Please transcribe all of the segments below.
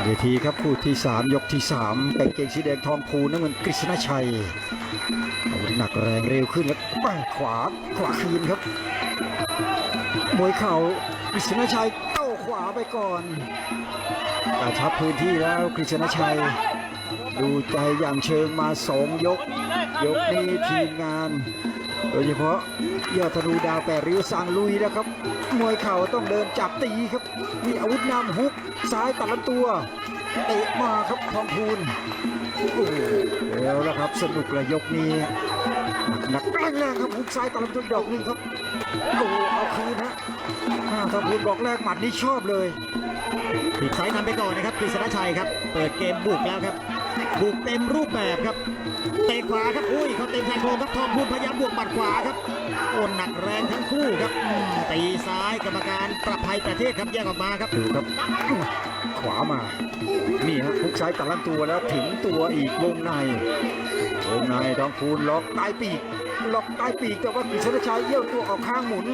นเวทีครับคู่ที่ 3 ยกที่3กางเกงสีแดงทองพูน้ำเงินกฤษณชัยอาวุธหนักแรงเร็วขึ้นแล้วป้งขวาขวาคืนครับมวยเข่ากฤษณชัยโต้ขวาไปก่อนกระชับพื้นที่แล้วกฤษณชัย ดูใจอย่างเชิงมาสองยก ยกนี้ทีมงาน โดยเฉพาะยอดธนูดาวแปดริ้วสั่งลุยนะครับ มวยเข่าต้องเดินจับตีครับ มีอาวุธนำฮุกซ้ายตัดลำตัวเตะมาครับทองพูนโอ้โหแล้วละครับสนุกเลยยกนี้หนักแรงๆครับฮุกซ้ายตัดลำตัวดอกนึงครับโอ้โหเอาคืนฮะทองพูนบอกแรกหมัดนี้ชอบเลยถีบซ้ายนำไปก่อนนะครับกฤษณชัยครับ เปิดเกมบุกแล้วครับ บุกเต็มรูปแบบครับ เตะขวาครับอุ้ยเขาเต็มชายโครงครับทองพูนพยายามบวกหมัดขวาครับโอนหนักแรงทั้งคู่ครับตีซ้ายกรรมการประภัยประเทศครับแยกออกมาครับดูครับ ขวามา นี่ฮะพุกซ้ายตัดลำตัวแล้วถึงตัวอีกวงในวงในทองพูนล็อกใต้ปีก ล็อกใต้ปีกแต่ว่ากฤษณชัยเยี่ยวตัวออกข้างหมุน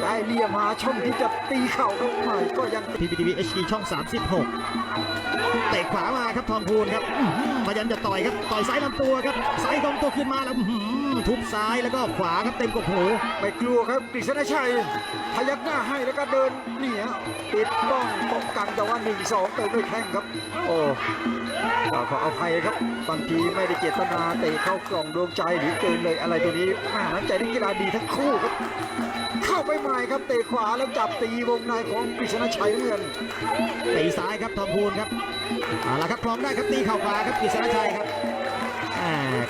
ได้เลี่ยมหาช่องที่จะตีเข่าครับไม่ก็ยังพีพีทีวีเอชดีช่อง 36 เตะขวามาครับทองพูนครับพยายามจะต่อยครับ ต่อยซ้ายลำตัวครับซ้ายตรงตัวขึ้นมาแล้ว ทุบซ้ายแล้วก็ขวาครับเต็มกบหูไม่กลัวครับกฤษณชัยพยักหน้าให้แล้วก็เดินนี่ฮะปิดป้องป้องกันแต่ว่าหนึ่งสองเติมด้วยแข้งครับ โอ้ก็ขอเอภัยครับบางทีไม่ได้เจตนาเตะเข้ากล่องดวงใจหรือเกินเลยอะไรตัวนี้แม่น้ำใจนักกีฬาดีทั้งคู่ครับเข้าไปใหม่ครับเตะขวาแล้วจับตีวงในของกฤษณชัยเหมือนตีซ้ายครับทองพูนครับเอาละครับคล้องได้ครับตีเข่าขวาครับกฤษณชัยครับ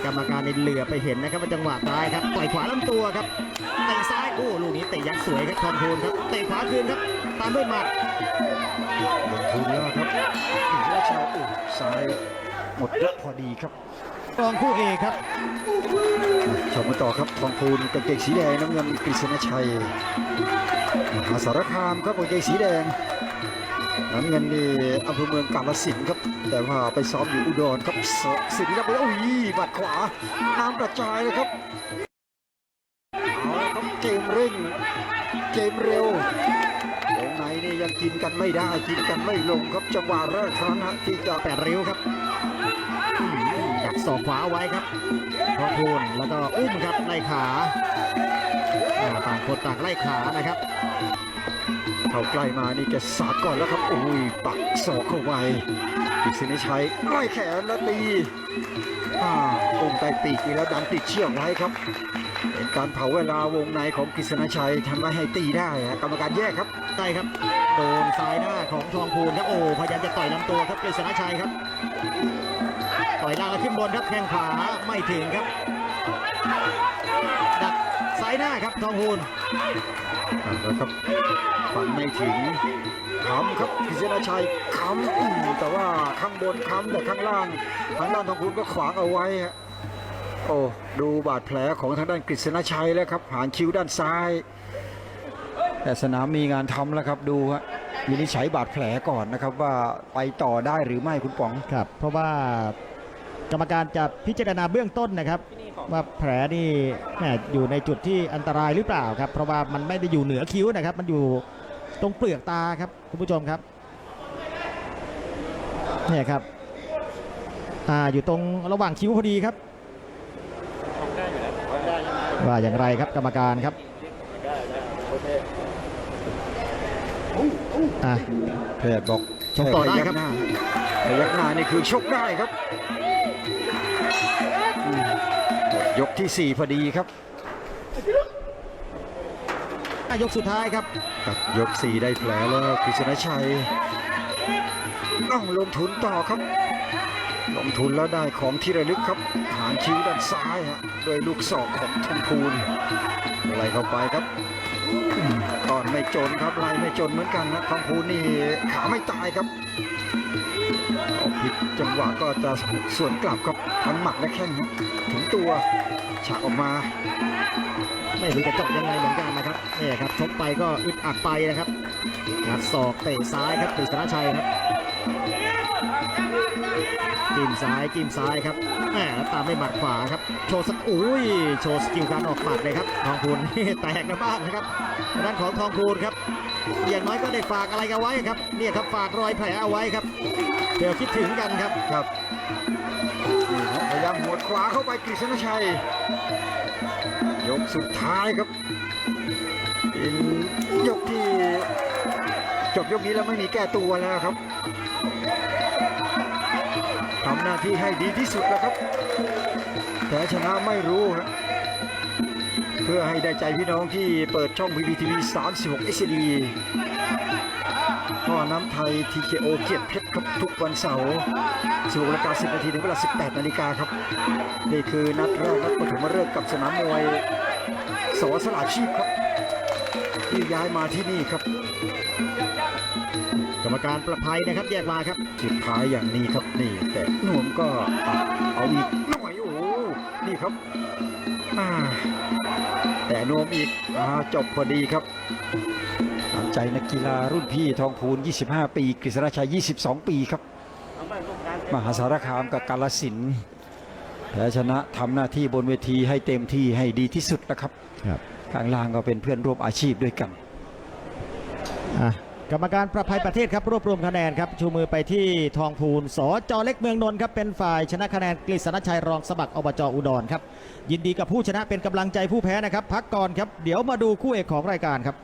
กรรมการในเหลือไปเห็นนะครับว่าจังหวะตายครับต่อยขวาลำตัวครับเตะซ้ายโอ้ลูกนี้เตะยักษ์สวยครับทองพูนครับเตะขวาคืนครับ ตามด้วยหมัดลงทุนแล้วครับกฤษณชัยโอ้ซ้ายหมดยกพอดีครับรองคู่เอกครับชมกันต่อครับทองพูนกางเกงสีแดงน้ำเงินกฤษณชัยมหาสารคามครับกางเกงสีแดง น้ำเงินนี่อำเภอเมืองกาฬสินธุ์ครับ แต่ว่าไปซ้อมอยู่อุดรครับสินครับโอ้ยบัดขวาน้ำกระจายเลยครับเอาครับเกมเร่ง เกมเร็ววงในนี่ยังกินกันไม่ได้กินกันไม่ลงครับจังหวะแรกครั้งนะที่จะแปดริ้วครับดักศอกขวาไว้ครับทอพูนแล้วก็อุ้มครับไล่ขาต่างคนต่างไล่ขานะครับ เข้าใกล้มานี่แกสาดก่อนแล้วครับโอ้ยปักศอกเข้าไปกฤษณชัยไล่แขนแล้วตีอ่าอุ้มใต้ปีกีแล้วดันติดเชือกไว้ครับ เป็นการเผาเวลาวงในของกฤษณชัยทำให้ให้ตีได้ฮะกรรมการแยกครับใช่ครับโดนซ้ายหน้าของทองพูนครับโอ้พยายามจะต่อยลำตัวครับกฤษณชัยครับ ต่อยล่างแล้วขึ้นบนครับแข้งขวาไม่ถึงครับดัก ซ้ายหน้าครับทองพูนอ่าแล้วครับฟันไม่ถึงคำครับกฤษณชัยคำอืมแต่ว่าข้างบนคำแต่ข้างล่างทางด้านทองคุณก็ขวางเอาไว้ฮะโอ้ดูบาดแผลของทางด้านกฤษณชัยแล้วครับหางคิ้วด้านซ้าย แต่สนามมีงานทำแล้วครับดูฮะวินิจฉัยบาดแผลก่อนนะครับว่าไปต่อได้หรือไม่คุณป๋องครับ เพราะว่ากรรมการจะพิจารณาเบื้องต้นนะครับ ว่าแผลนี่แหม่อยู่ในจุดที่อันตรายหรือเปล่าครับ เพราะว่ามันไม่ได้อยู่เหนือคิ้วนะครับ มันอยู่ตรงเปลือกตาครับคุณผู้ชมครับเนี่ยครับอ่าอยู่ตรงระหว่างคิ้วพอดีครับว่าอย่างไรครับกรรมการครับอะแพทย์บอกชกต่อได้ครับพยักหน้าพยักหน้านี่คือชกได้ครับอืม ยกที่ 4 พอดีครับ ยกสุดท้ายครับกับยก 4 ได้แผลแล้วกฤษณชัยต้องลงทุนต่อครับ ลงทุนแล้วได้ของที่ระลึกครับ หางคิ้วด้านซ้ายฮะโดยลูกศอกของทองพูนไล่เข้าไปครับ อืมก่อนไม่จนครับไล่ไม่จนเหมือนกันนะทองพูนนี่ขาไม่ตายครับออกผิดจังหวะก็จะส่วนกลับครับทั้งหมัดและแข้งถึงตัวฉากออกมา ไม่รู้จะจบยังไงเหมือนกันนะครับเนี่ยครับชกไปก็อึดอัดไปนะครับงัดศอกเตะซ้ายครับกฤษณชัยครับ จิ้มซ้ายจิ้มซ้ายครับแหมแล้วตามด้วยหมัดขวาครับ โชว์สกอุ้ย โชว์สกิลการออกหมัดเลยครับ ทองคูณแตกนะบ้างนะครับด้านของทองคูณครับ อย่างน้อยก็ได้ฝากอะไรกันไว้ครับ เนี่ยครับฝากรอยแผลเอาไว้ครับ เดี๋ยวคิดถึงกันครับ ครับ พยายามหัวดขวาเข้าไปกฤษณชัย ยกสุดท้ายครับเป็นยกที่จบยกนี้แล้วไม่มีแก้ตัวแล้วครับ น้าที่ให้ดีที่สุดแล้วครับ แต่ชนะไม่รู้ครับเพื่อให้ได้ใจพี่น้องที่เปิดช่อง PPTV 36 SD พ่อน้ำไทย TKO เกียรติเพชรครับทุกวันเสาร์16นาฬิกา10นาทีถึงเวลา 18นาฬิกาครับ นี่คือนัดแรกนัดปฐมฤกษ์กับสนามมวยสอสลาชีพครับ ที่ย้ายมาที่นี่ครับ กรรมการประภัยนะครับแยกมาครับสุดท้ายอย่างนี้ครับนี่แต่หน่วมก็อะเอาอีกหน่อยโอ้โหนี่ครับอ่าแต่นวมอีกอ่าจบพอดีครับตามใจนักกีฬารุ่นพี่ทองพูน 25 ปี กฤษณชัย 22 ปีครับ มหาสารคามกับกาลสินธุ์แพ้ชนะทำหน้าที่บนเวทีให้เต็มที่ให้ดีที่สุดนะครับครับ ข้างล่างก็เป็นเพื่อนร่วมอาชีพด้วยกันอะกรรมการประภัยประเทศครับรวบรวมคะแนนครับชูมือไปที่ทองพูนสจเล็กเมืองนนท์ครับเป็นฝ่ายชนะคะแนนกฤษณชัยรองสมัครอบจอุดรครับยินดีกับผู้ชนะเป็นกำลังใจผู้แพ้นะครับพักก่อนครับเดี๋ยวมาดูคู่เอกของรายการครับ